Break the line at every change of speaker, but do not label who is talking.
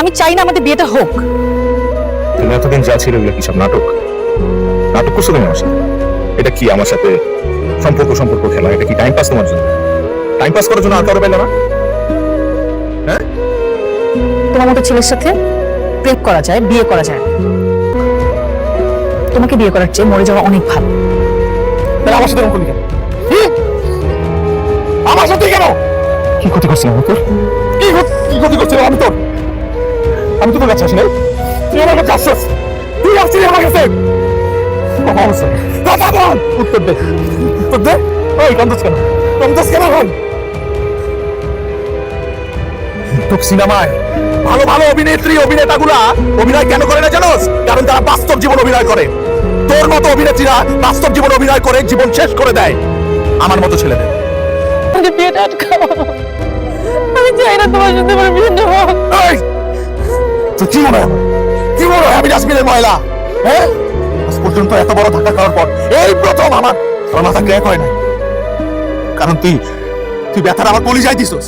আমি চাই না আমাদের বিয়েটা হোক।
তুমি এতদিন যা ছিল এগুলো কি সব নাটক? নাটক করছ তুমি আমার সাথে? এটা কি আমার সাথে সম্পর্ক সম্পর্ক খেলা? এটা কি টাইম পাস তোমার জন্য? টাইম পাস করার জন্য আর কারও পেলে না? হ্যাঁ?
তোমার মতো ছেলের সাথে প্রেম করা যায় বিয়ে করা যায়। তোমাকে বিয়ে করার চেয়ে মরে যাওয়া অনেক ভালো।
তাহলে আমার সাথে এরকম করলি কেন? আমার সাথে কেন? কি ক্ষতি করছিলাম তোর? কি ক্ষতি করছিলাম আমি তোর? আমি তো তোর কাছে আসি নাই। তুই আমার কাছে আসছিস? তুই আসছিস আমার কাছে? উত্তর দে। উত্তর দে। ওই কেন? কেন তো সিনেমায় ভালো ভালো অভিনেত্রী অভিনয় কেন করে না জানোস? কারণ তারা বাস্তব জীবন অভিনয় করে। তোর মতো অভিনেত্রীরা বাস্তব জীবন অভিনয় করে, জীবন শেষ করে দেয়। আমার মতো ছেলেদের।
আমি চাই না তোমার সাথে আমার
তো কি মনে? কি মনে হয় আমি হ্যাঁ? আজ পর্যন্ত এত বড় ধাক্কা খাওয়ার পর এই প্রথম আমার। আমার মাথা ক্র্যাক হয় না কারণ তুই তুই ব্যথার আমার কলিজায় দিছস।